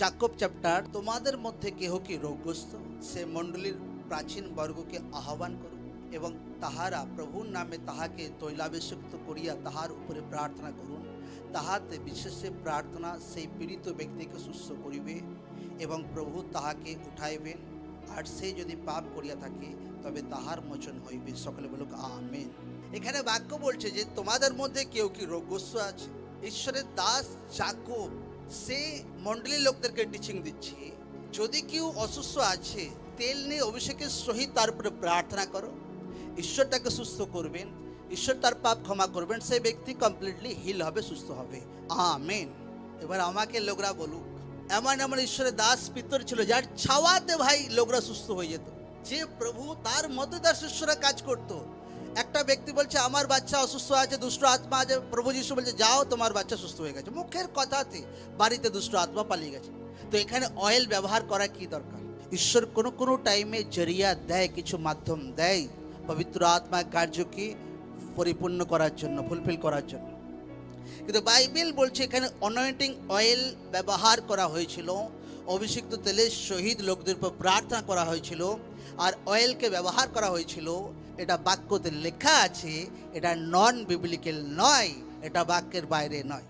Jakob chapter তোমাদের মধ্যে কেহ কি রোগগ্রস্ত? সে মণ্ডলীর প্রাচীন বর্গকে আহ্বান করুক এবং তাহারা প্রভুর নামে তাহাকে তৈলাভিষিক্ত করিয়া তাহার উপরে প্রার্থনা করুন। তাহাতে বিশেষে প্রার্থনা সেই পীড়িত ব্যক্তিকে সুস্থ করিবে এবং প্রভু তাহাকে উঠাইবেন। আর সে যদি পাপ করিয়া থাকে, তবে তাহার মোচন হইবে। সকলে বলুক আমেন। এখানে বাক্য বলছে যে, তোমাদের মধ্যে কেউ কি রোগগ্রস্ত আছে? ঈশ্বরের দাস জাকব সে মণ্ডলীর লোকদেরকে টিচিং দিচ্ছে। যদি কেউ অসুস্থ আছে, তেল নিয়ে অভিষেকের সহিত তার উপরে প্রার্থনা করো। ঈশ্বর তাকে সুস্থ করবেন। ঈশ্বর তার পাপ ক্ষমা করবেন। সেই ব্যক্তি কমপ্লিটলি হিল হবে, সুস্থ হবে। আমেন। এবার আমাকে লোকরা বলুক, এমন এমন ঈশ্বরের দাস পিতর ছিল যার ছাওয়াতে ভাই লোকরা সুস্থ হয়ে যেত। যে প্রভু তার মধ্যে তার শিষ্যরা কাজ করতো। একটা ব্যক্তি বলছে, আমার বাচ্চা অসুস্থ আছে, দুষ্ট আত্মা আছে। প্রভু যিশু বলছে, যাও, তোমার বাচ্চা সুস্থ হয়ে গেছে। মুখের কথাতে বাড়িতে দুষ্ট আত্মা পালিয়ে গেছে। তো এখানে অয়েল ব্যবহার করা কি দরকার? ঈশ্বর কোনো কোনো টাইমে জরিয়া দেয়, কিছু মাধ্যম দেয়, পবিত্র আত্মা কার্যকে পরিপূর্ণ করার জন্য ফুলফিল করার জন্য। কিন্তু বাইবেল বলছে, এখানে অনয়েন্টিং অয়েল ব্যবহার করা হয়েছিল অভিষিক্ত তেলের শহীদ লোকদের উপর প্রার্থনা করা হয়েছিল আর অয়েলকে ব্যবহার করা হয়েছিল। এটা বাক্যতে লেখা আছে, এটা নন বিবলিক্যাল নয়, এটা বাক্যের বাইরে নয়।